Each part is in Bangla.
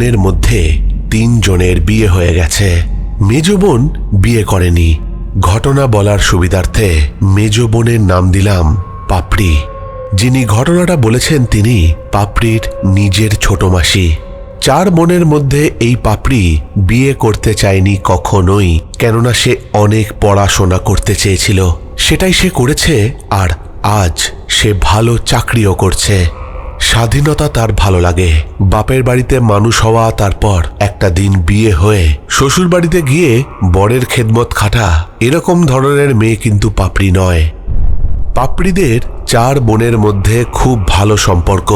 বোনের মধ্যে তিন জনের বিয়ে হয়ে গেছে। মেজ বোন বিয়ে করেনি। ঘটনা বলার সুবিধার্থে মেজ বোনের নাম দিলাম পাপড়ি। যিনি ঘটনাটা বলেছেন তিনি পাপড়ির নিজের ছোট মাসি। চার বোনের মধ্যে এই পাপড়ি বিয়ে করতে চায়নি কখনোই, কেননা সে অনেক পড়াশোনা করতে চেয়েছিল। সেটাই সে করেছে আর আজ সে ভালো চাকরিও করছে। স্বাধীনতা তার ভালো লাগে। বাপের বাড়িতে মানুষ হওয়া তারপর একটা দিন বিয়ে হয়ে শ্বশুর বাড়িতে গিয়ে বরের খেদমত খাটা এরকম ধরনের মেয়ে কিন্তু পাপড়ি নয়। পাপড়িদের চার বোনের মধ্যে খুব ভালো সম্পর্ক।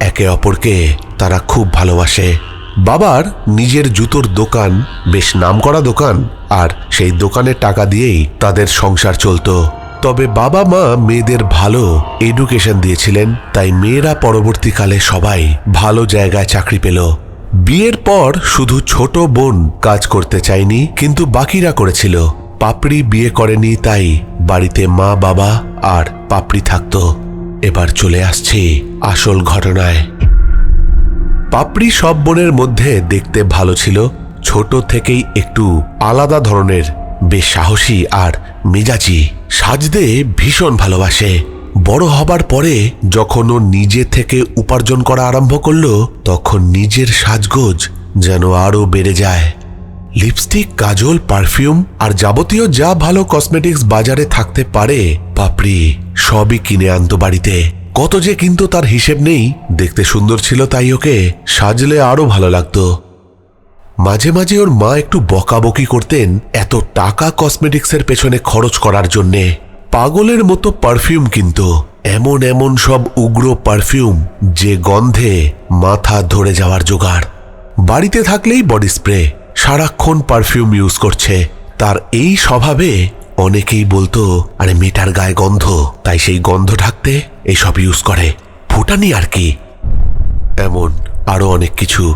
একে অপরকে তারা খুব ভালোবাসে। বাবার নিজের জুতোর দোকান, বেশ নামকরা দোকান, আর সেই দোকানের টাকা দিয়েই তাদের সংসার চলতো। তবে বাবা মা মেয়েদের ভালো এডুকেশন দিয়েছিলেন, তাই মেয়েরা পরবর্তীকালে সবাই ভালো জায়গায় চাকরি পেল। বিয়ের পর শুধু ছোট বোন কাজ করতে চায়নি, কিন্তু বাকিরা করেছিল। পাপড়ি বিয়ে করেনি, তাই বাড়িতে মা, বাবা আর পাপড়ি থাকতো। এবার চলে আসছি আসল ঘটনায়। পাপড়ি সব বোনের মধ্যে দেখতে ভালো ছিল, ছোট থেকেই একটু আলাদা ধরনের, বেশ সাহসী আর মেজাজি। সাজতে ভীষণ ভালোবাসে। বড় হবার পরে যখন ও নিজে থেকে উপার্জন করা আরম্ভ করল, তখন নিজের সাজগোজ যেন আরও বেড়ে যায়। লিপস্টিক, কাজল, পারফিউম আর যাবতীয় যা ভালো কসমেটিক্স বাজারে থাকতে পারে পাপড়ি সবই কিনে আনতো বাড়িতে। কত যে কিন্তু তার হিসেব নেই, দেখতে সুন্দর ছিল তাই ওকে সাজলে আরও ভালো লাগতো। মাঝে মাঝে ওর মা একটু বকাবকি করতেন এত টাকা কসমেটিক্সের পেছনে খরচ করার জন্যে। পাগলের মতো পারফিউম কিন্তু। এমন এমন সব উগ্র পারফিউম যে গন্ধে মাথা ধরে যাওয়ার জোগাড়। বাড়িতে থাকলেই বডি স্প্রে, সারাক্ষণ পারফিউম ইউজ করছে। তার এই স্বভাবে অনেকেই বলতো, আরে মেটার গায়ে গন্ধ, তাই সেই গন্ধ ঢাকতে এইসব ইউজ করে। ফুটানি আর কি। এমন আরও অনেক কিছু।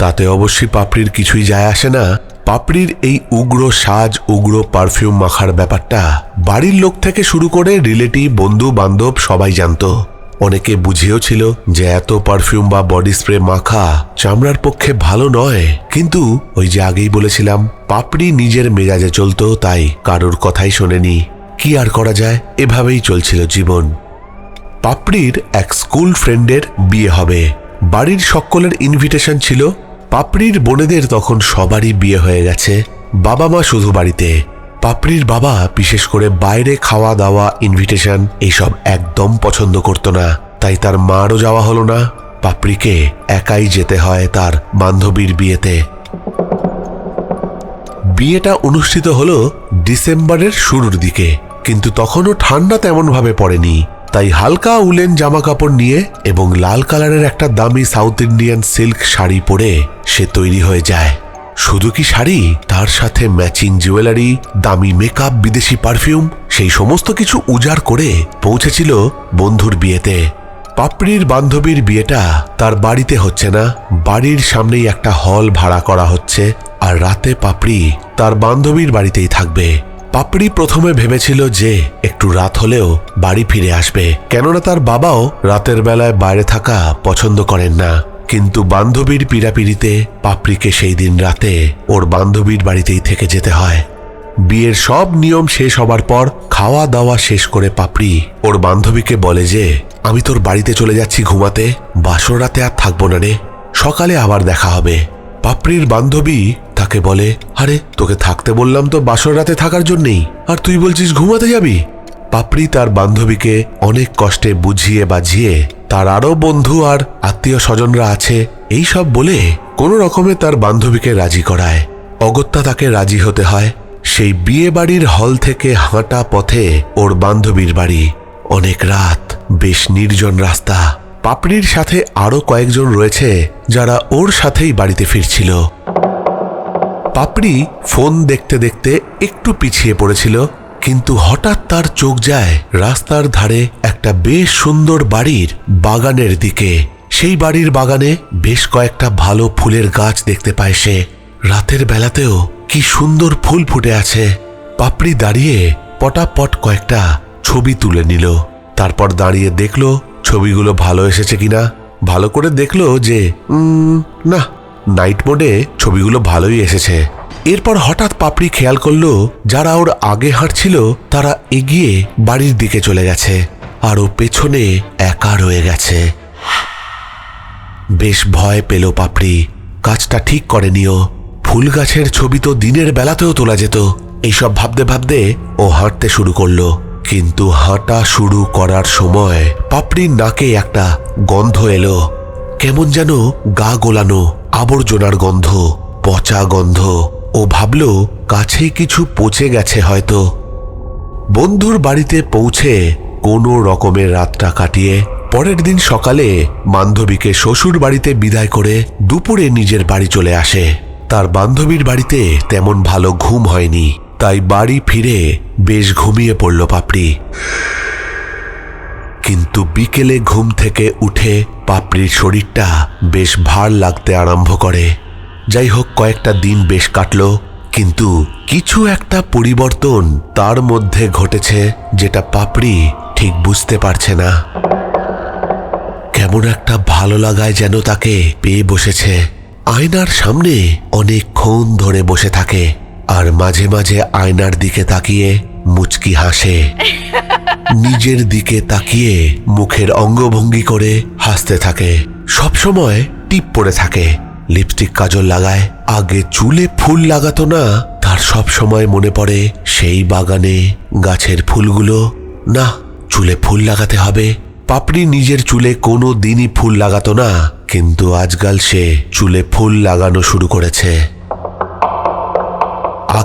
তাতে অবশ্যই পাপড়ির কিছুই যায় আসে না। পাপড়ির এই উগ্র সাজ, উগ্র পারফিউম মাখার ব্যাপারটা বাড়ির লোক থেকে শুরু করে রিলেটিভ বন্ধু বান্ধব সবাই জানত। অনেকে বুঝিয়েও ছিল যে এত পারফিউম বা বডি স্প্রে মাখা চামড়ার পক্ষে ভালো নয়। কিন্তু ওই যে আগেই বলেছিলাম, পাপড়ি নিজের মেজাজে চলতো, তাই কারোর কথাই শোনেনি। কি আর করা যায়? এভাবেই চলছিল জীবন। পাপড়ির এক স্কুল ফ্রেন্ডের বিয়ে হবে। বাড়ির সকলের ইনভিটেশন ছিল পাপড়ির বোনেদের তখন সবারই বিয়ে হয়ে গেছে। বাবা মা শুধু বাড়িতে। পাপড়ির বাবা, বিশেষ করে বাইরে খাওয়া দাওয়া ইনভিটেশন এইসব একদম পছন্দ করতো না। তাই তার মারও যাওয়া হলো না। পাপড়িকে একাই যেতে হয় তার বান্ধবীর বিয়েতে। বিয়েটা অনুষ্ঠিত হলো ডিসেম্বরের শুরুর দিকে। কিন্তু তখনও ঠান্ডা তেমনভাবে পড়েনি। তাই হালকা উলেন জামা কাপড় নিয়ে এবং লাল কালারের একটা দামি সাউথ ইন্ডিয়ান সিল্ক শাড়ি পরে সে তৈরি হয়ে যায়। শুধু কি শাড়ি? তার সাথে ম্যাচিং জুয়েলারি, দামি মেকআপ, বিদেশি পারফিউম, সেই সমস্ত কিছু উজাড় করে পৌঁছেছিল বন্ধুর বিয়েতে। পাপড়ির বান্ধবীর বিয়েটা তার বাড়িতে হচ্ছে না, বাড়ির সামনেই একটা হল ভাড়া করা হচ্ছে, আর রাতে পাপড়ি তার বান্ধবীর বাড়িতেই থাকবে। পাপড়ি প্রথমে ভেবেছিল যে একটু রাত হলেও বাড়ি ফিরে আসবে। কেননা তার বাবাও রাতের বেলায় বাইরে থাকা পছন্দ করেন না। কিন্তু বান্ধবীর পীড়াপিড়িতে পাপড়িকে সেই দিন রাতে ওর বান্ধবীর বাড়িতেই থেকে যেতে হয়। বিয়ের সব নিয়ম শেষ হবার পর খাওয়া দাওয়া শেষ করে পাপড়ি ওর বান্ধবীকে বলে যে, আমি তোর বাড়িতে চলে যাচ্ছি ঘুমাতে, বাসর রাতে আর থাকব না রে। সকালে আবার দেখা হবে। পাপড়ির বান্ধবী তাকে বলে? আরে, তোকে থাকতে বললাম তো বাসর রাতে থাকার জন্যেই। আর তুই বলছিস ঘুমাতে যাবি? পাপড়ি তার বান্ধবীকে অনেক কষ্টে বুঝিয়ে বাঝিয়ে তার আরও বন্ধু আর আত্মীয় স্বজনরা আছে, এই সব বলে কোনো রকমে তার বান্ধবীকে রাজি করায়। অগত্যা তাকে রাজি হতে হয়। সেই বিয়ে বাড়ির হল থেকে হাঁটা পথে ওর বান্ধবীর বাড়ি। অনেক রাত, বেশ নির্জন রাস্তা। পাপড়ির সাথে আরও কয়েকজন রয়েছে যারা ওর সাথেই বাড়িতে ফিরছিল। পাপড়ি ফোন দেখতে দেখতে একটু পিছিয়ে পড়েছিল, কিন্তু হঠাৎ তার চোখ যায় রাস্তার ধারে একটা বেশ সুন্দর বাড়ির বাগানের দিকে। সেই বাড়ির বাগানে বেশ কয়েকটা ভালো ফুলের গাছ দেখতে পায় সে। রাতের বেলাতেও কি সুন্দর ফুল ফুটে আছে। পাপড়ি দাঁড়িয়ে পটাপট কয়েকটা ছবি তুলে নিল। তারপর দাঁড়িয়ে দেখল, ছবিগুলো ভালো এসেছে কিনা? ভালো করে দেখল যে না। নাইট মোডে ছবিগুলো ভালোই এসেছে। এরপর হঠাৎ পাপড়ি খেয়াল করল, যারা ওর আগে হাঁটছিল, তারা এগিয়ে বাড়ির দিকে চলে গেছে, আর ও পেছনে একা রয়ে গেছে। বেশ ভয় পেল পাপড়ি। কাজটা ঠিক করেনিও ফুল গাছের ছবি তো দিনের বেলাতেও তোলা যেত। এইসব ভাবতে ভাবতে ও হাঁটতে শুরু করল। কিন্তু হাঁটা শুরু করার সময় পাপড়ির নাকে একটা গন্ধ এলো। কেমন যেন গা গোলানো। আবর্জনার গন্ধ, পচা গন্ধ ও ভাবল কাছে কিছু পচে গেছে হয়তো। বন্ধুর বাড়িতে পৌঁছে কোনো রকমের রাতটা কাটিয়ে পরের দিন সকালে বান্ধবীকে শ্বশুর বাড়িতে বিদায় করে দুপুরে নিজের বাড়ি চলে আসে। তার বান্ধবীর বাড়িতে তেমন ভালো ঘুম হয়নি, তাই বাড়ি ফিরে বেশ ঘুমিয়ে পড়ল পাপড়ি। কিন্তু বিকেলে ঘুম থেকে উঠে পাপড়ির শরীরটা বেশ ভার লাগতে আরম্ভ করে। যাই হোক, কয়েকটা দিন বেশ কাটলো, কিন্তু কিছু একটা পরিবর্তন তার মধ্যে ঘটেছে যেটা পাপড়ি ঠিক বুঝতে পারছে না। কেমন একটা ভালো লাগায় যেন তাকে পেয়ে বসেছে। আয়নার সামনে অনেকক্ষণ ধরে বসে থাকে, আর মাঝে মাঝে আয়নার দিকে তাকিয়ে মুচকি হাসে। নিজের দিকে তাকিয়ে মুখের অঙ্গভঙ্গি করে হাসতে থাকে। সবসময় টিপ পড়ে থাকে। লিপস্টিক কাজল লাগায়। আগে চুলে ফুল লাগাতো না, তার সব সময় মনে পড়ে সেই বাগানে গাছের ফুলগুলো। না, চুলে ফুল লাগাতে হবে। পাপড়ি নিজের চুলে কোনো দিনই ফুল লাগাতো না, কিন্তু আজকাল সে চুলে ফুল লাগানো শুরু করেছে।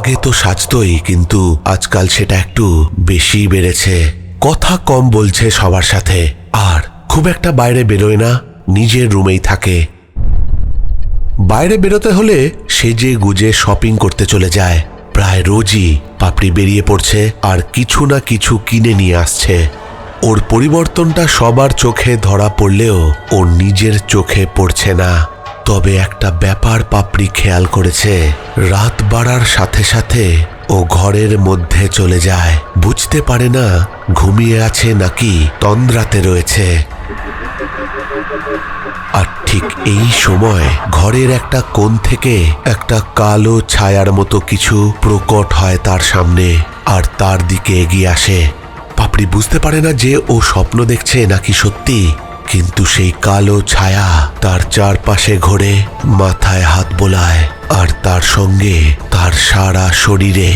আগে তো সাজতই, কিন্তু আজকাল সেটা একটু বেশি বেড়েছে। কথা কম বলছে সবার সাথে। আর খুব একটা বাইরে বেরোয় না, নিজের রুমেই থাকে। বাইরে বেরোতে হলে সে যে গুজে শপিং করতে চলে যায়। প্রায় রোজই পাপড়ি বেরিয়ে পড়ছে আর কিছু না কিছু কিনে নিয়ে আসছে। ওর পরিবর্তনটা সবার চোখে ধরা পড়লেও ওর নিজের চোখে পড়ছে না। তবে একটা ব্যাপার পাপড়ি খেয়াল করেছে। রাত বাড়ার সাথে সাথে ও ঘরের মধ্যে চলে যায়। বুঝতে পারে না ঘুমিয়ে আছে নাকি তন্দ্রাতে রয়েছে। আর ঠিক এই সময় ঘরের একটা কোণ থেকে একটা কালো ছায়ার মতো কিছু প্রকট হয় তার সামনে আর তার দিকে এগিয়ে আসে। পাপড়ি বুঝতে পারে না যে ও স্বপ্ন দেখছে নাকি সত্যি কিন্তু সেই কালো ছায়া তার চারপাশে ঘোরে, মাথায় হাত বোলায়, আর তার সঙ্গে তার সারা শরীরে।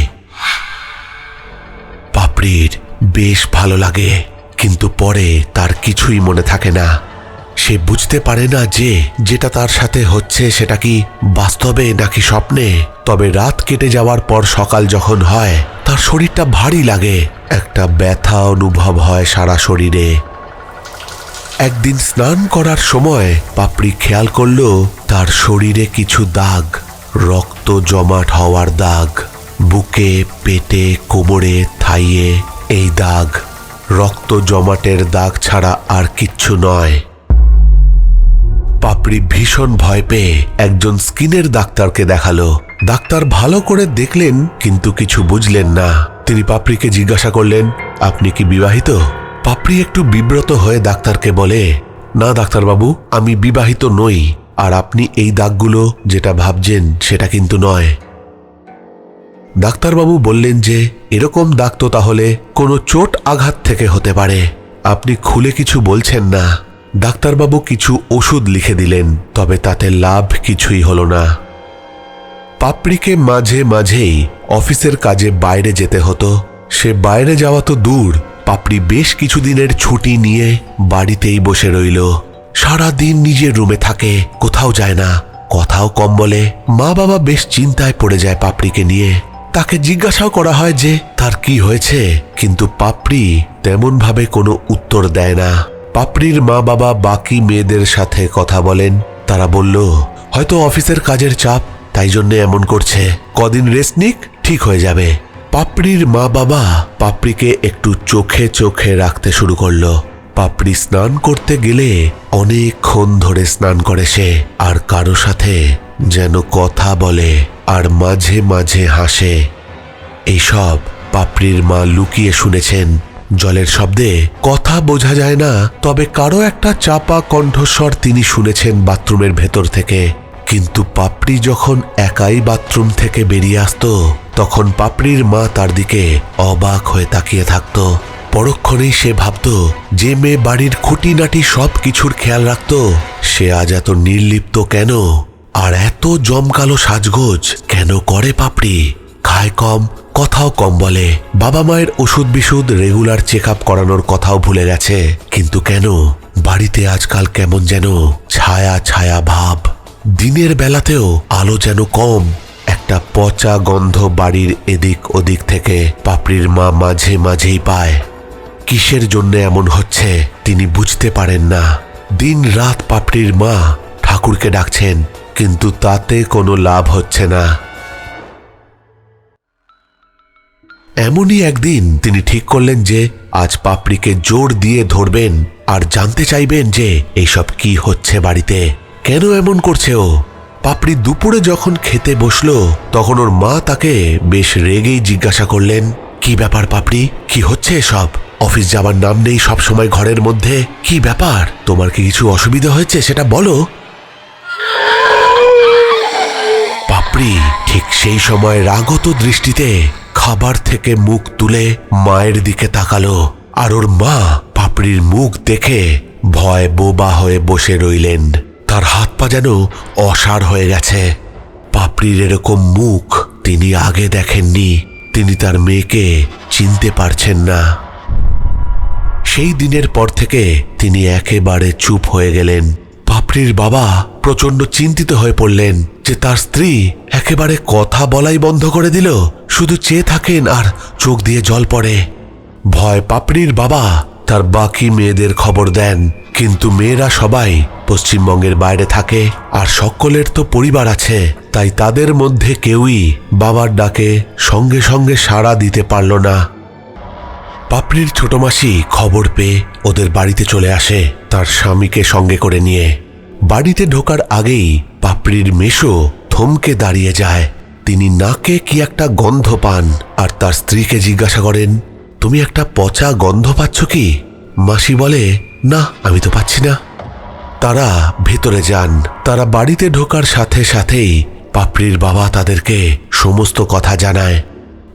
পাপড়ির বেশ ভালো লাগে, কিন্তু পরে তার কিছুই মনে থাকে না। সে বুঝতে পারে না যে যেটা তার সাথে হচ্ছে সেটা কি বাস্তবে নাকি স্বপ্নে। তবে রাত কেটে যাওয়ার পর সকাল যখন হয়, তার শরীরটা ভারী লাগে। একটা ব্যথা অনুভব হয় সারা শরীরে। একদিন স্নান করার সময় পাপড়ি খেয়াল করল তার শরীরে কিছু দাগ, রক্ত জমাট হওয়ার দাগ, বুকে, পেটে, কোমরে, থাইয়ে এই দাগ। রক্ত জমাটের দাগ ছাড়া আর কিচ্ছু নয়। পাপড়ি ভীষণ ভয় পেয়ে একজন স্কিনের ডাক্তারকে দেখাল। ডাক্তার ভালো করে দেখলেন, কিন্তু কিছু বুঝলেন না। তিনি পাপড়িকে জিজ্ঞাসা করলেন, আপনি কি বিবাহিত? পাপড়ি একটু বিব্রত হয়ে ডাক্তারকে বলে, না, ডাক্তারবাবু, আমি বিবাহিত নই, আর আপনি এই দাগগুলো যেটা ভাবছেন সেটা কিন্তু নয়। ডাক্তারবাবু বললেন যে, এরকম দাগ তো তাহলে কোনো চোট আঘাত থেকে হতে পারে। আপনি খুলে কিছু বলছেন না। ডাক্তারবাবু কিছু ওষুধ লিখে দিলেন, তবে তাতে লাভ কিছুই হল না। পাপড়িকে মাঝে মাঝেই অফিসের কাজে বাইরে যেতে হতো। সে বাইরে যাওয়া তো দূর পাপড়ি বেশ কিছুদিনের ছুটি নিয়ে বাড়িতেই বসে রইল। সারা দিন নিজের রুমে থাকে, কোথাও যায় না, কথাও কম বলে। মা বাবা বেশ চিন্তায় পড়ে যায় পাপড়িকে নিয়ে। তাকে জিজ্ঞাসাও করা হয় যে, তার কি হয়েছে? কিন্তু পাপড়ি তেমন ভাবে কোনো উত্তর দেয় না। পাপড়ির মা বাবা বাকি মেয়েদের সাথে কথা বলেন। তারা বলল, হয়তো অফিসের কাজের চাপ, তাই জন্য এমন করছে। কদিন রেস্ট নিক, ঠিক হয়ে যাবে। পাপড়ির মা বাবা পাপড়িকে একটু চোখে চোখে রাখতে শুরু করল। পাপড়ি স্নান করতে গেলে অনেকক্ষণ ধরে স্নান করে সে, আর কারও সাথে যেন কথা বলে আর মাঝে মাঝে হাসে। এইসব পাপড়ির মা লুকিয়ে শুনেছেন। জলের শব্দে কথা বোঝা যায় না, তবে কারও একটা চাপা কণ্ঠস্বর তিনি শুনেছেন বাথরুমের ভেতর থেকে। কিন্তু পাপড়ি যখন একাই বাথরুম থেকে বেরিয়ে আসতো, তখন পাপড়ির মা তার দিকে অবাক হয়ে তাকিয়ে থাকত। পরক্ষণেই সে ভাবত, যে মেয়ে বাড়ির খুঁটিনাটি সব কিছুর খেয়াল রাখত, সে আজ এত নির্লিপ্ত কেন? আর এত জমকালো সাজগোজ কেন করে পাপড়ি? খায় কম, কথাও কম বলে। বাবা মায়ের ওষুধ বিশুদ রেগুলার চেক আপ করানোর কথাও ভুলে গেছে। কিন্তু কেন? বাড়িতে আজকাল কেমন যেন ছায়া ছায়া ভাব। দিনের বেলাতেও আলো যেন কম, একটা পচা গন্ধ বাড়ির এদিক ওদিক থেকে পাপড়ির মা মাঝে মাঝেই পায়। কিসের জন্য এমন হচ্ছে তিনি বুঝতে পারেন না। দিন রাত পাপড়ির মা ঠাকুরকে ডাকছেন, কিন্তু তাতে কোনো লাভ হচ্ছে না। এমনই একদিন তিনি ঠিক করলেন যে, আজ পাপড়িকে জোর দিয়ে ধরবেন আর জানতে চাইবেন যে এইসব কি হচ্ছে বাড়িতে। কেন এমন করছে ও? পাপড়ি দুপুরে যখন খেতে বসল, তখন ওর মা তাকে বেশ রেগেই জিজ্ঞাসা করলেন, কি ব্যাপার পাপড়ি? কি হচ্ছে এসব? অফিস যাবার নাম নেই সব সময় ঘরের মধ্যে। কি ব্যাপার? তোমার কি কিছু অসুবিধা হয়েছে সেটা বলো? পাপড়ি ঠিক সেই সময় রাগত দৃষ্টিতে খাবার থেকে মুখ তুলে মায়ের দিকে তাকালো, আর ওর মা পাপড়ির মুখ দেখে ভয় বোবা হয়ে বসে রইলেন। তার হাত পা যেন অসাড় হয়ে গেছে। পাপড়ির এরকম মুখ তিনি আগে দেখেননি। তিনি তার মেয়েকে চিনতে পারছেন না। সেই দিনের পর থেকে তিনি একেবারে চুপ হয়ে গেলেন। পাপড়ির বাবা প্রচণ্ড চিন্তিত হয়ে পড়লেন যে তার স্ত্রী একেবারে কথা বলাই বন্ধ করে দিল। শুধু চেয়ে থাকেন আর চোখ দিয়ে জল পড়ে। ভয় পাপড়ির বাবা তার বাকি মেয়েদের খবর দেন। কিন্তু মেয়েরা সবাই পশ্চিমবঙ্গের বাইরে থাকে, আর সকলের তো পরিবার আছে। তাই তাদের মধ্যে কেউই বাবার ডাকে সঙ্গে সঙ্গে সাড়া দিতে পারল না। পাপড়ির ছোট মাসি খবর পেয়ে ওদের বাড়িতে চলে আসে তার স্বামীকে সঙ্গে করে নিয়ে। বাড়িতে ঢোকার আগেই পাপড়ির মেশো থমকে দাঁড়িয়ে যায়। তিনি নাকে কি একটা গন্ধ পান, আর তার স্ত্রীকে জিজ্ঞাসা করেন তুমি একটা পচা গন্ধ পাচ্ছ কি? মাসি বলে, না, আমি তো পাচ্ছি না। তারা ভেতরে যান। তারা বাড়িতে ঢোকার সাথে সাথেই পাপড়ির বাবা তাদেরকে সমস্ত কথা জানায়।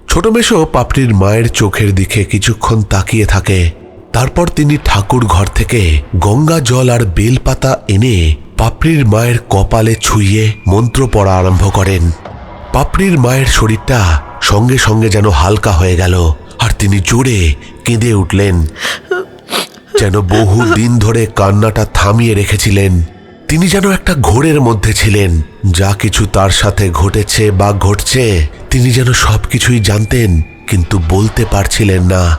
ছোট মেশো পাপড়ির মায়ের চোখের দিকে কিছুক্ষণ তাকিয়ে থাকে। তারপর তিনি ঠাকুর ঘর থেকে গঙ্গা জল আর বেলপাতা এনে পাপড়ির মায়ের কপালে ছুঁয়ে মন্ত্র পড়া আরম্ভ করেন। পাপড়ির মায়ের শরীরটা সঙ্গে সঙ্গে যেন হালকা হয়ে গেল। তিনি জোরে কেঁদে উঠলেন, যেন বহু দিন ধরে কান্নাটা থামিয়ে রেখেছিলেন। তিনি যেন একটা ঘোরের মধ্যে ছিলেন, যা কিছু তার সাথে ঘটেছে বা ঘটছে, তিনি যেন সবকিছুই জানতেন, কিন্তু বলতে পারছিলেন না।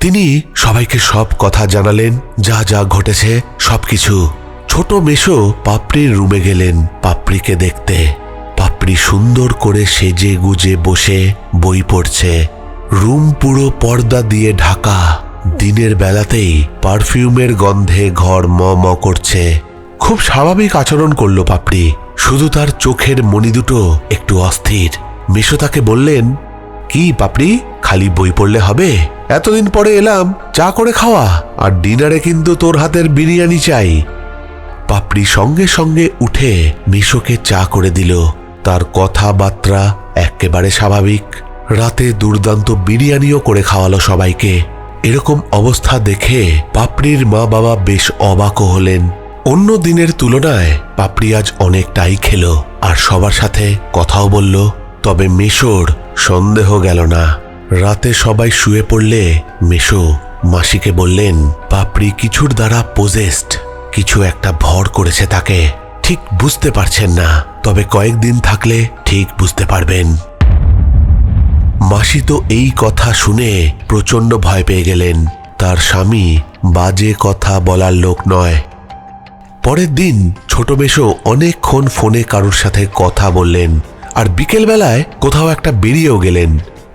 তিনি সবাইকে সব কথা জানালেন, যা যা ঘটেছে, সবকিছু। ছোট মেশো পাপড়ির রুমে গেলেন, পাপড়িকে দেখতে। পাপড়ি সুন্দর করে সেজে গুজে বসে, বই পড়ছে। রুম পুরো পর্দা দিয়ে ঢাকা। দিনের বেলাতেই পারফিউমের গন্ধে ঘর ম ম করছে। খুব স্বাভাবিক আচরণ করল পাপড়ি। শুধু তার চোখের মণি দুটো একটু অস্থির। মেশো তাকে বললেন, কি পাপড়ি, খালি বই পড়লে হবে? এতদিন পরে এলাম, চা করে খাওয়া, আর ডিনারে কিন্তু তোর হাতের বিরিয়ানি চাই। পাপড়ি সঙ্গে সঙ্গে উঠে মিশোকে চা করে দিল। তার কথাবার্তা একেবারে স্বাভাবিক। রাতে দুর্দান্ত বিরিয়ানিও করে খাওয়ালো সবাইকে। এরকম অবস্থা দেখে পাপড়ির মা বাবা বেশ অবাকও হলেন। অন্য দিনের তুলনায় পাপড়ি আজ অনেকটাই খেল আর সবার সাথে কথাও বলল, তবে মেশোর সন্দেহ গেল না। রাতে সবাই শুয়ে পড়লে মেশো মাসিকে বললেন, পাপড়ি কিছুর দ্বারা পোজেস্ট কিছু একটা ভর করেছে তাকে। ঠিক বুঝতে পারছেন না, তবে কয়েকদিন থাকলে ঠিক বুঝতে পারবেন। মাসি তো এই কথা শুনে প্রচণ্ড ভয় পেয়ে গেলেন। তার স্বামী বাজে কথা বলার লোক নয়। পরের দিন ছোট বেশো অনেকক্ষণ ফোনে কারোর সাথে কথা বললেন আর বিকেলবেলায় কোথাও একটা বেরিয়েও গেলেন।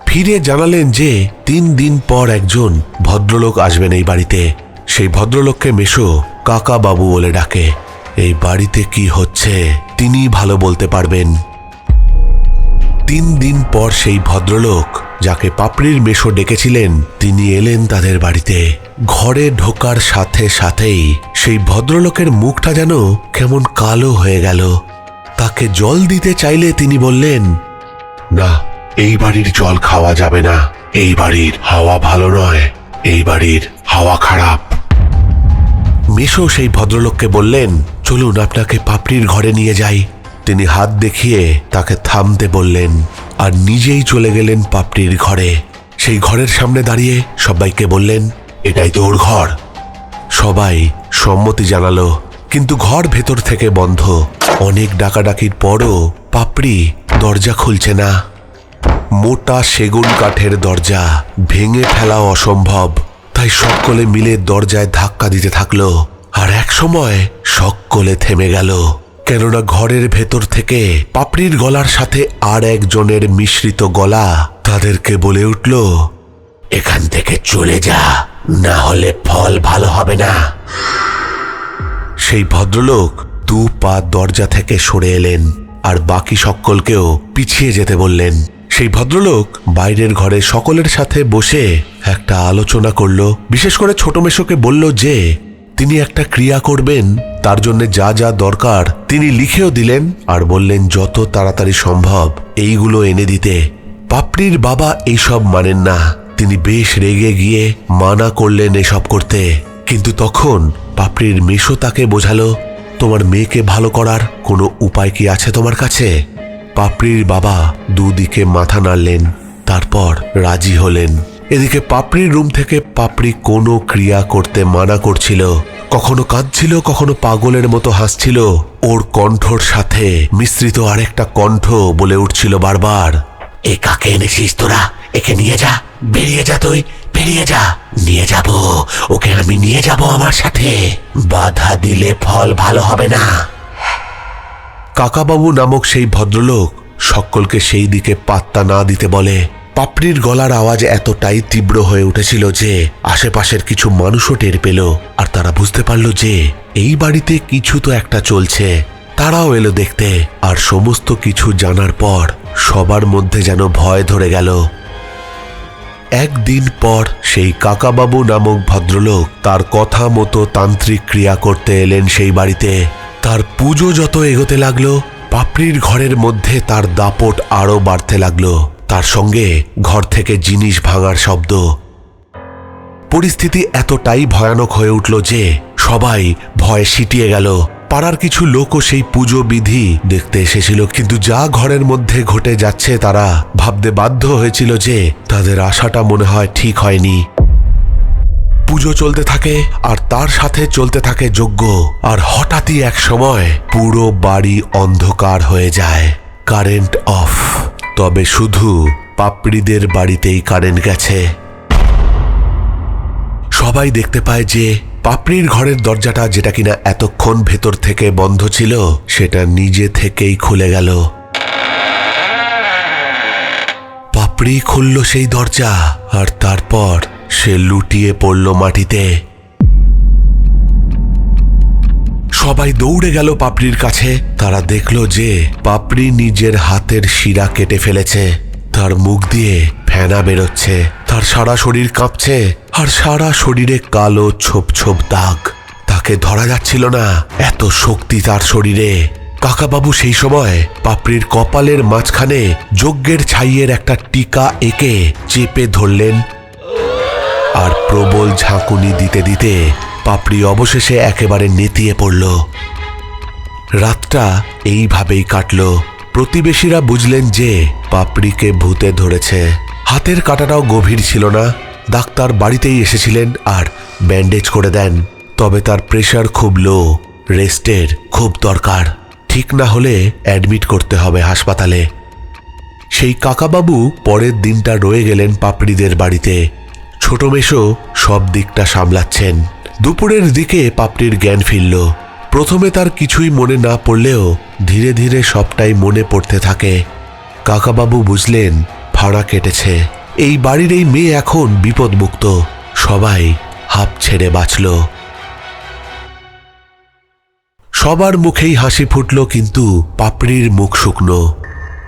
ফিরে জানালেন যে তিন দিন পর একজন ভদ্রলোক আসবেন এই বাড়িতে। সেই ভদ্রলোককে মেশো কাকা বাবু বলে ডাকে। এই বাড়িতে কি হচ্ছে তিনি ভালো বলতে পারবেন। তিন দিন পর সেই ভদ্রলোক, যাকে পাপড়ির মেশো ডেকেছিলেন, তিনি এলেন তাদের বাড়িতে। ঘরে ঢোকার সাথে সাথেই সেই ভদ্রলোকের মুখটা যেন কেমন কালো হয়ে গেল। তাকে জল দিতে চাইলে তিনি বললেন, না, এই বাড়ির জল খাওয়া যাবে না। এই বাড়ির হাওয়া ভালো নয়। এই বাড়ির হাওয়া খারাপ। মেশো সেই ভদ্রলোককে বললেন, চলুন, আপনাকে পাপড়ির ঘরে নিয়ে যাই। তিনি হাত দেখিয়ে তাকে থামতে বললেন, আর নিজেই চলে গেলেন পাপড়ির ঘরে। সেই ঘরের সামনে দাঁড়িয়ে সবাইকে বললেন, এটাই তো ওর ঘর। সবাই সম্মতি জানালো, কিন্তু ঘর ভেতর থেকে বন্ধ। অনেক ডাকাডাকির পরও পাপড়ি দরজা খুলছে না। মোটা সেগুন কাঠের দরজা ভেঙে ফেলা অসম্ভব। তাই সকলে মিলে দরজায় ধাক্কা দিতে থাকল। আর এক সময় সকলে থেমে গেল। কেননা ঘরের ভেতর থেকে পাপড়ির গলার সাথে আর একজনের মিশ্রিত গলা তাদেরকে বলে উঠল, এখান থেকে চলে যা, না হলে ফল ভালো হবে না। সেই ভদ্রলোক দু পা দরজা থেকে সরে এলেন আর বাকি সকলকেও পিছিয়ে যেতে বললেন। সেই ভদ্রলোক বাইরের ঘরে সকলের সাথে বসে একটা আলোচনা করল, বিশেষ করে ছোট মেশোকে বলল যে তিনি একটা ক্রিয়া করবেন, তার জন্য যা যা দরকার তিনি লিখেও দিলেন আর বললেন, যত তাড়াতাড়ি সম্ভব, এইগুলো এনে দিতে। পাপড়ির বাবা এইসব মানেন না। তিনি বেশ রেগে গিয়ে মানা করলেন এসব করতে। কিন্তু তখন পাপড়ির মেশো তাকে বোঝালো, তোমার মেয়েকে ভালো করার কোনো উপায় কি আছে তোমার কাছে? পাপড়ির বাবা দুদিকে মাথা নাড়লেন, তারপর রাজি হলেন। এদিকে পাপড়ির রুম থেকে পাপড়ি কোনো ক্রিয়া করতে মানা করছিল। কখনো কাঁদছিল, কখনো পাগলের মতো হাসছিল। ওর কণ্ঠর সাথে মিশ্রিত আরেকটা কণ্ঠ বলে উঠছিল বারবার। এ কাকে এনেছিস তোরা? একে নিয়ে যা। বেরিয়ে যা তুই। বেরিয়ে যা। নিয়ে যাব। ওকে আমি নিয়ে যাব আমার সাথে। বাধা দিলে ফল ভালো হবে না। কাকাবাবু নামক সেই ভদ্রলোক সকলকে সেই দিকে পাত্তা না দিতে বলে। পাপড়ির গলার আওয়াজ এতটাই তীব্র হয়ে উঠেছিল যে আশেপাশের কিছু মানুষও টের পেল আর তারা বুঝতে পারল যে এই বাড়িতে কিছু তো একটা চলছে। তারাও এলো দেখতে আর সমস্ত কিছু জানার পর সবার মধ্যে যেন ভয় ধরে গেল। একদিন পর সেই কাকাবাবু নামক ভদ্রলোক তার কথা মতো তান্ত্রিক ক্রিয়া করতে এলেন সেই বাড়িতে। তার পুজো যত এগোতে লাগল, পাপড়ির ঘরের মধ্যে তার দাপট আরও বাড়তে লাগল। তার সঙ্গে ঘর থেকে জিনিস ভাঙার শব্দ। পরিস্থিতি এতটাই ভয়ানক হয়ে উঠল যে সবাই ভয়ে সিটিয়ে গেল। পাড়ার কিছু লোকও সেই পুজো বিধি দেখতে এসেছিল, কিন্তু যা ঘরের মধ্যে ঘটে যাচ্ছে তারা ভাবতে বাধ্য হয়েছিল যে তাদের আশাটা মনে হয় ঠিক হয়নি। পুজো চলতে থাকে আর তার সাথে চলতে থাকে যজ্ঞ, আর হঠাৎই এক সময় পুরো বাড়ি অন্ধকার হয়ে যায়। Current off. তবে শুধু পাপড়িদের বাড়িতেই কারেন্ট গেছে। সবাই দেখতে পায় যে পাপড়ির ঘরের দরজাটা যেটা কিনা এতক্ষণ ভেতর থেকে বন্ধ ছিল, সেটা নিজে থেকেই খুলে গেল। পাপড়ি খুলল সেই দরজা, আর তারপর সে লুটিয়ে পড়ল মাটিতে। সবাই দৌড়ে গেল পাপড়ির কাছে। তারা দেখল যে পাপড়ি নিজের হাতের শিরা কেটে ফেলেছে। তার মুখ দিয়ে ফেনা বেরোচ্ছে। তার সারা শরীর কাঁপছে আর সারা শরীরে কালো ছোপ ছোপ দাগ। তাকে ধরা যাচ্ছিল না। এত শক্তি তার শরীরে। কাকাবাবু সেই সময় পাপড়ির কপালের মাঝখানে যজ্ঞের ছাইয়ের একটা টিকা এঁকে চেপে ধরলেন। আর প্রবল ঝাঁকুনি দিতে দিতে পাপড়ি অবশেষে একেবারে নেতিয়ে পড়ল। রাতটা এইভাবেই কাটল। প্রতিবেশীরা বুঝলেন যে পাপড়িকে ভূতে ধরেছে। হাতের কাটাটাও গভীর ছিল না। ডাক্তার বাড়িতেই এসেছিলেন আর ব্যান্ডেজ করে দেন। তবে তার প্রেশার খুব লো, রেস্টের খুব দরকার। ঠিক না হলে অ্যাডমিট করতে হবে হাসপাতালে। সেই কাকাবাবু পরের দিনটা রয়ে গেলেন পাপড়িদের বাড়িতে। ছোট মেশো সব দিকটা সামলাচ্ছেন। দুপুরের দিকে পাপড়ির জ্ঞান ফিরল। প্রথমে তার কিছুই মনে না পড়লেও ধীরে ধীরে সবটাই মনে পড়তে থাকে। কাকাবাবু বুঝলেন ফাড়া কেটেছে। এই বাড়ির এই মেয়ে এখন বিপদমুক্ত। সবাই হাঁপ ছেড়ে বাঁচল। সবার মুখেই হাসি ফুটল, কিন্তু পাপড়ির মুখ শুকনো।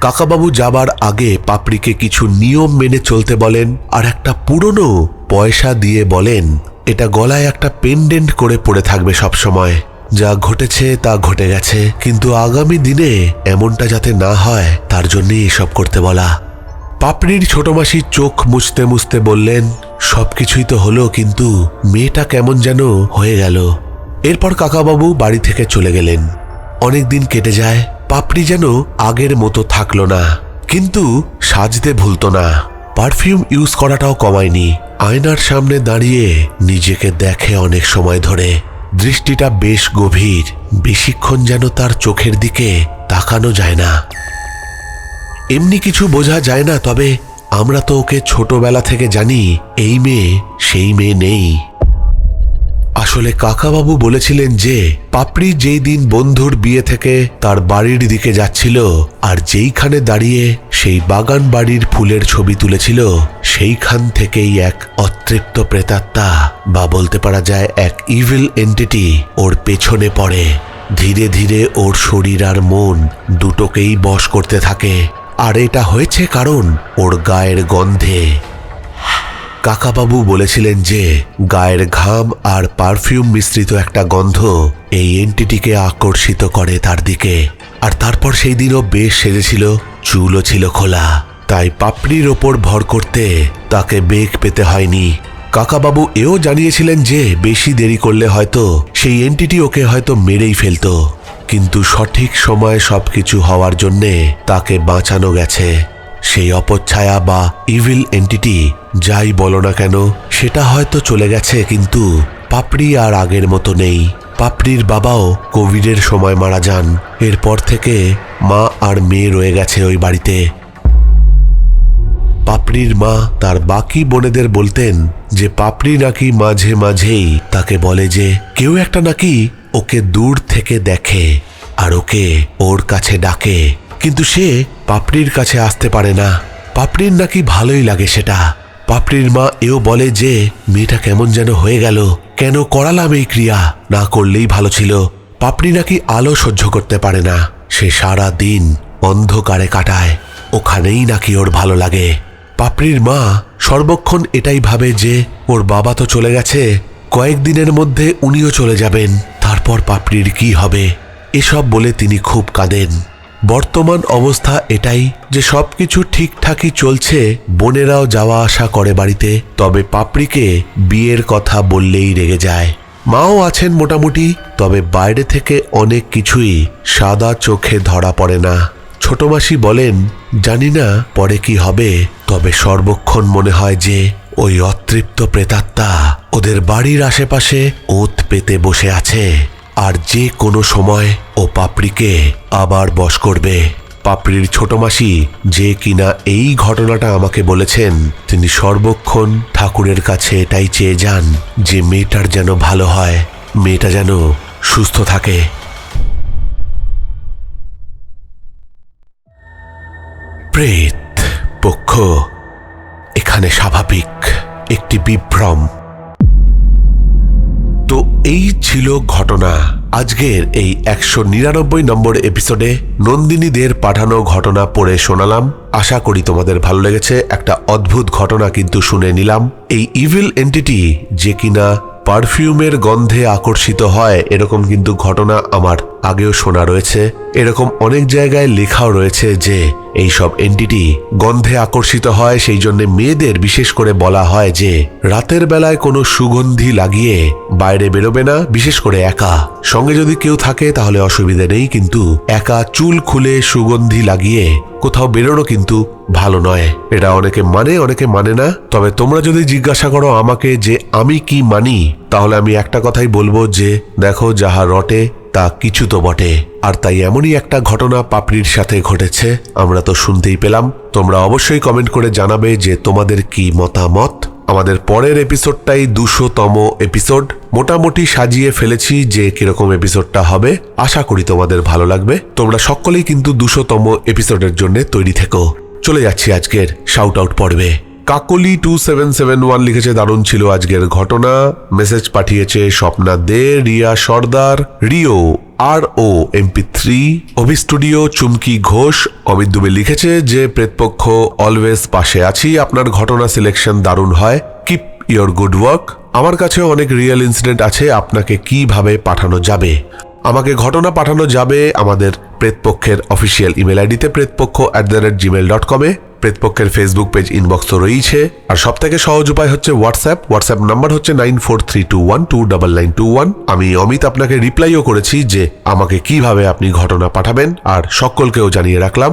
কাকাবাবু যাবার আগে পাপড়িকে কিছু নিয়ম মেনে চলতে বলেন আর একটা পুরনো পয়সা দিয়ে বলেন এটা গলায় একটা পেন্ডেন্ট করে পড়ে থাকবে সব সময় যা ঘটেছে তা ঘটে গেছে, কিন্তু আগামী দিনে এমনটা যাতে না হয়, তার জন্যই এসব করতে বলা। পাপড়ির ছোট মাসি চোখ মুছতে মুছতে বললেন, সবকিছুই তো হলো, কিন্তু মেয়েটা কেমন যেন হয়ে গেল। এরপর কাকাবাবু বাড়ি থেকে চলে গেলেন। অনেক দিন কেটে যায়, পাপড়ি যেন আগের মতো থাকল না, কিন্তু সাজতে ভুলতো না। পারফিউম ইউজ করাটাও কমায়নি। আয়নার সামনে দাঁড়িয়ে নিজেকে দেখে অনেক সময় ধরে। দৃষ্টিটা বেশ গভীর, বেশিক্ষণ যেন তার চোখের দিকে তাকানো যায় না। এমনি কিছু বোঝা যায় না, তবে আমরা তো ওকে ছোটবেলা থেকে জানি, এই মেয়ে সেই মেয়ে নেই। আসলে কাকাবাবু বলেছিলেন যে, পাপড়ি যেই দিন বন্ধুর বিয়ে থেকে তার বাড়ির দিকে যাচ্ছিল, আর যেইখানে দাঁড়িয়ে সেই বাগান বাড়ির ফুলের ছবি তুলেছিল, সেইখান থেকেই এক অতৃপ্ত প্রেতাত্মা, বা বলতে পারা যায় এক ইভিল এন্টিটি ওর পেছনে পড়ে। ধীরে ধীরে ওর শরীর আর মন দুটোকেই বশ করতে থাকে। আর এটা হয়েছে কারণ ওর গায়ের গন্ধে। কাকাবাবু বলেছিলেন যে, গায়ের ঘাম আর পারফিউম মিশ্রিত একটা গন্ধ এই এন্টিটিকে আকর্ষিত করে তার দিকে। আর তারপর সেই দিনও বেশ সেজেছিল, চুলও ছিল খোলা। তাই পাপড়ির ওপর ভর করতে তাকে বেগ পেতে হয়নি। কাকাবাবু এও জানিয়েছিলেন যে, বেশি দেরি করলে হয়তো সেই এন্টিটি ওকে হয়তো মেরেই ফেলতো। কিন্তু সঠিক সময়ে সবকিছু হওয়ার জন্যে তাকে বাঁচানো গেছে। সেই অপচ্ছায়া বা ইভিল এন্টিটি যাই বলো না কেন, সেটা হয়তো চলে গেছে, কিন্তু পাপড়ি আর আগের মতো নেই। পাপড়ির বাবাও কোভিডের সময় মারা যান। এরপর থেকে মা আর মেয়ে রয়ে গেছে ওই বাড়িতে। পাপড়ির মা তার বাকি বোনেদের বলতেন যে পাপড়ি নাকি মাঝে মাঝেই তাকে বলে যে কেউ একটা নাকি ওকে দূর থেকে দেখে আর ওকে ওর কাছে ডাকে। কিন্তু সে পাপড়ির কাছে আসতে পারে না। পাপড়ির নাকি ভালোই লাগে সেটা। পাপড়ির মা এও বলে যে, মেয়েটা কেমন যেন হয়ে গেল। কেন করালাম এই ক্রিয়া? না করলেই ভালো ছিল। পাপড়ি নাকি আলো সহ্য করতে পারে না। সে সারা দিন অন্ধকারে কাটায়। ওখানেই নাকি ওর ভালো লাগে। পাপড়ির মা সর্বক্ষণ এটাই ভাবে যে, ওর বাবা তো চলে গেছে। কয়েকদিনের মধ্যে উনিও চলে যাবেন। তারপর পাপড়ির কি হবে? এসব বলে তিনি খুব কাঁদেন। বর্তমান অবস্থা এটাই যে সবকিছু ঠিকঠাকই চলছে, বোনেরাও যাওয়া আসা করে বাড়িতে, তবে পাপড়িকে বিয়ের কথা বললেই রেগে যায়। মাও আছেন মোটামুটি, তবে বাইরে থেকে অনেক কিছুই সাদা চোখে ধরা পড়ে না। ছোট মাসি বলেন, জানি না পরে কি হবে, তবে সর্বক্ষণ মনে হয় যে ওই অতৃপ্ত প্রেতাত্মা ওদের বাড়ির আশেপাশে ওত পেতে বসে আছে। আর যে কোনো সময়, ও পাপড়িকে আবার বশ করবে। পাপড়ির ছোট মাসি যে কিনা এই ঘটনাটা আমাকে বলেছেন, তিনি সর্বক্ষণ ঠাকুরের কাছে এটাই চেয়ে যান যে মেয়েটার যেন ভালো হয়, মেয়েটা যেন সুস্থ থাকে। প্রেত, পক্ষ, এখানে স্বাভাবিক, একটি বিভ্রম। তো এই ছিল ঘটনা। আজকের এই একশো নিরানব্বই নম্বর এপিসোডে নন্দিনীদের পাঠানো ঘটনা পড়ে শোনালাম। আশা করি তোমাদের ভালো লেগেছে। একটা অদ্ভুত ঘটনা কিন্তু শুনে নিলাম। এই ইভিল এন্টিটি যে কিনা পারফিউমের গন্ধে আকর্ষিত হয়, এরকম কিন্তু ঘটনা আমার আগেও শোনা রয়েছে। এরকম অনেক জায়গায় লেখাও রয়েছে যে এই সব এন্টিটি গন্ধে আকর্ষিত হয়, সেই জন্য মেয়েদের বিশেষ করে বলা হয় যে, রাতের বেলায় কোনো সুগন্ধি লাগিয়ে বাইরে বেরোবে না, বিশেষ করে একা। সঙ্গে যদি কেউ থাকে, তাহলে অসুবিধে নেই, কিন্তু একা চুল খুলে সুগন্ধি লাগিয়ে কোথাও বেরোনো কিন্তু ভালো নয়। এটা অনেকে মানে অনেকে মানে না। তবে তোমরা যদি জিজ্ঞাসা করো আমাকে যে আমি কি মানি, তাহলে আমি একটা কথাই বলব যে, দেখো যাহা রটে তা কিছু তো বটে। আর তাই এমনই একটা ঘটনা পাপড়ির সাথে ঘটেছে। আমরা তো শুনতেই পেলাম। তোমরা অবশ্যই কমেন্ট করে জানাবে যে তোমাদের কি মতামত। আমাদের পরের এপিসোডটাই দুশোতম এপিসোড। মোটামুটি সাজিয়ে ফেলেছি যে কীরকম এপিসোডটা হবে। আশা করি তোমাদের ভালো লাগবে। তোমরা সকলেই কিন্তু দুশোতম এপিসোডের জন্য তৈরি থেকো। চলে যাচ্ছি আজকের শাউট আউট পর্বে। Kakoli two seven seven one লিখেছে, দারুণ ছিল আজকের ঘটনা। মেসেজ পাঠিয়েছে স্বপ্না দে, রিয়া সর্দার, রিও আর ও MP three Abhi studio Chumki Ghosh, Amit Dubey লিখেছে যে, প্রেতপক্ষ অলওয়েজ পাশে আছি, আপনার ঘটনা সিলেকশন দারুণ হয়। কিপ ইয়োর গুড ওয়ার্ক আমার কাছে অনেক রিয়েল ইনসিডেন্ট আছে, আপনাকে কীভাবে পাঠানো যাবে? আমাকে ঘটনা পাঠানো যাবে আমাদের প্রেতপক্ষের অফিসিয়াল ইমেল আইডিতে Pretpaksha at the rate Gmail dot কমে প্রেতপক্ষের ফেসবুক পেজ ইনবক্স তো রয়েছে আর সব থেকে সহজ উপায় হচ্ছে হোয়াটসঅ্যাপ হোয়াটসঅ্যাপ নাম্বার হচ্ছে nine four three two one two double nine two one আমি অমিত আপনাকে রিপ্লাইও করেছি যে আমাকে কীভাবে আপনি ঘটনা পাঠাবেন আর সকলকেও জানিয়ে রাখলাম।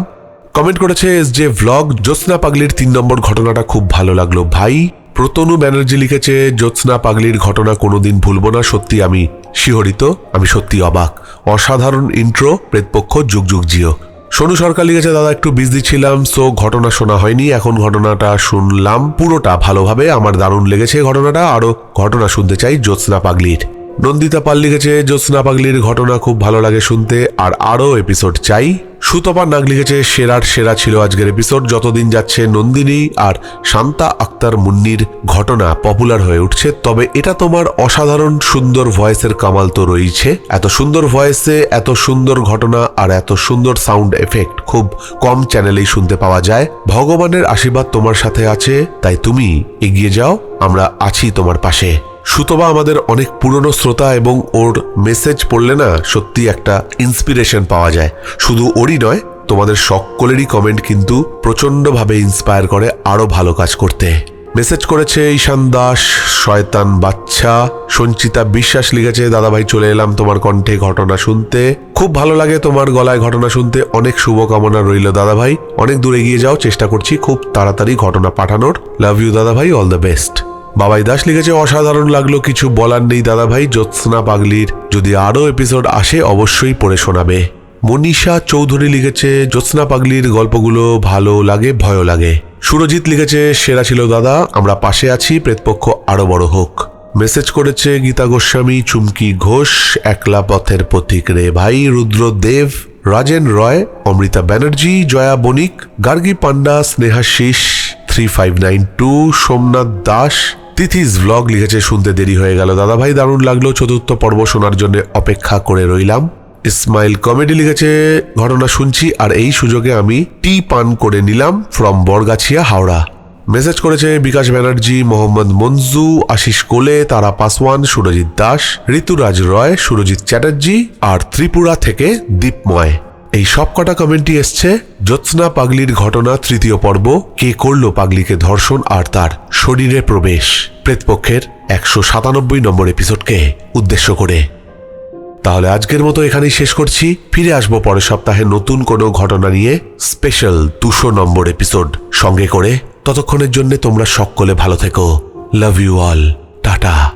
কমেন্ট করেছে এস যে ভ্লগ জ্যোৎস্না পাগলির তিন নম্বর ঘটনাটা খুব ভালো লাগল ভাই। প্রতনু ব্যানার্জি লিখেছে, জ্যোৎস্না পাগলির ঘটনা কোনোদিন ভুলবো না, সত্যি আমি শিহরিত, আমি সত্যি অবাক। অসাধারণ ইন্ট্রো প্রেতপক্ষ, যুগ যুগ জিও। সোনু সরকার লিখেছে, দাদা, একটু বিজি ছিলাম সো ঘটনা শোনা হয়নি, এখন ঘটনাটা শুনলাম। পুরোটা ভালোভাবে আমার দারুণ লেগেছে ঘটনাটা আরও ঘটনা শুনতে চাই জ্যোৎস্না পাগলির। নন্দিতা পাল লিখেছে, জ্যোৎস্না পাগলির ঘটনা খুব ভালো লাগে শুনতে, আর আরও এপিসোড চাই। সুতপা নাগ লিখেছে, সেরার সেরা ছিল আজকের এপিসোড যতদিন যাচ্ছে নন্দিনী আর শান্তা আক্তার মুন্নির ঘটনা পপুলার হয়ে উঠছে, তবে এটা তোমার অসাধারণ সুন্দর ভয়েসের কামাল তো রয়েছে। এত সুন্দর ভয়েসে এত সুন্দর ঘটনা আর এত সুন্দর সাউন্ড এফেক্ট খুব কম চ্যানেলেই শুনতে পাওয়া যায়। ভগবানের আশীর্বাদ তোমার সাথে আছে, তাই তুমি এগিয়ে যাও, আমরা আছি তোমার পাশে। সুতবা আমাদের অনেক পুরনো শ্রোতা এবং ওর মেসেজ পড়লে না সত্যি একটা ইন্সপিরেশন পাওয়া যায়। শুধু ওরই নয়, তোমাদের সকলেরই কমেন্ট কিন্তু প্রচণ্ডভাবে ইন্সপায়ার করে আরও ভালো কাজ করতে। মেসেজ করেছে ঈশান দাস, শয়তান বাচ্চা, সঞ্চিতা বিশ্বাস লিখেছে, দাদাভাই, চলে এলাম তোমার কণ্ঠে ঘটনা শুনতে। খুব ভালো লাগে তোমার গলায় ঘটনা শুনতে। অনেক শুভকামনা রইল দাদাভাই। অনেক দূর এগিয়ে যাও, চেষ্টা করছি খুব তাড়াতাড়ি ঘটনা পাঠানোর। লাভ ইউ দাদাভাই all the best Babai Das লিখেছে, অসাধারণ লাগল, কিছু বলার নেই দাদাভাই, জ্যোৎস্না পাগলির। যদি আরও এপিসোড আসে, অবশ্যই পড়ে শোনাবে। মনীষা চৌধুরী লিখেছে, জ্যোৎস্না পাগলির গল্পগুলো ভালো লাগে, ভয়ও লাগে। সুরজিৎ লিখেছে, সেরা ছিল দাদা, আমরা পাশে আছি, প্রেতপক্ষ আরও বড় হোক। মেসেজ করেছে, গীতা গোস্বামী, চুমকি ঘোষ, একলা পথের পথিক রে ভাই Rudra Dev Rajen Roy, Amrita Banerjee, Joya Banik, Gargi Panda Snehashis three five nine two Somnath Das Tithi's vlog লিখেছে, শুনতে দেরি হয়ে গেল। দাদা ভাই, দারুণ লাগল। চতুর্থ পর্ব শোনার জন্য অপেক্ষা করে রইলাম। ইসমাইল কমেডি লিখেছে, ঘটনা শুনছি, আর এই সুযোগে আমি টি পান করে নিলাম ফ্রম বরগাছিয়া, হাওড়া। মেসেজ করেছে, বিকাশ ব্যানার্জি, মোহাম্মদ মঞ্জু, আশিস কোলে, তারা পাসওয়ান, সুরজিৎ দাস, ঋতুরাজ রয়, সুরজিৎ চ্যাটার্জি, আর ত্রিপুরা থেকে দীপময়। এই সব কটা কমেন্টই এসছে। জ্যোৎস্না পাগলির ঘটনা, তৃতীয় পর্ব, কে করল পাগলিকে ধর্ষণ আর তার শরীরে প্রবেশ। প্রেতপক্ষের একশো সাতানব্বই নম্বর এপিসোডকে উদ্দেশ্য করে। তাহলে আজকের মতো এখানেই শেষ করছি। ফিরে আসব পরের সপ্তাহে নতুন কোনো ঘটনা নিয়ে স্পেশাল দুশো নম্বর এপিসোড সঙ্গে করে। ততক্ষণের জন্য তোমরা সকলে ভালো থেকো। Love you all. টাটা।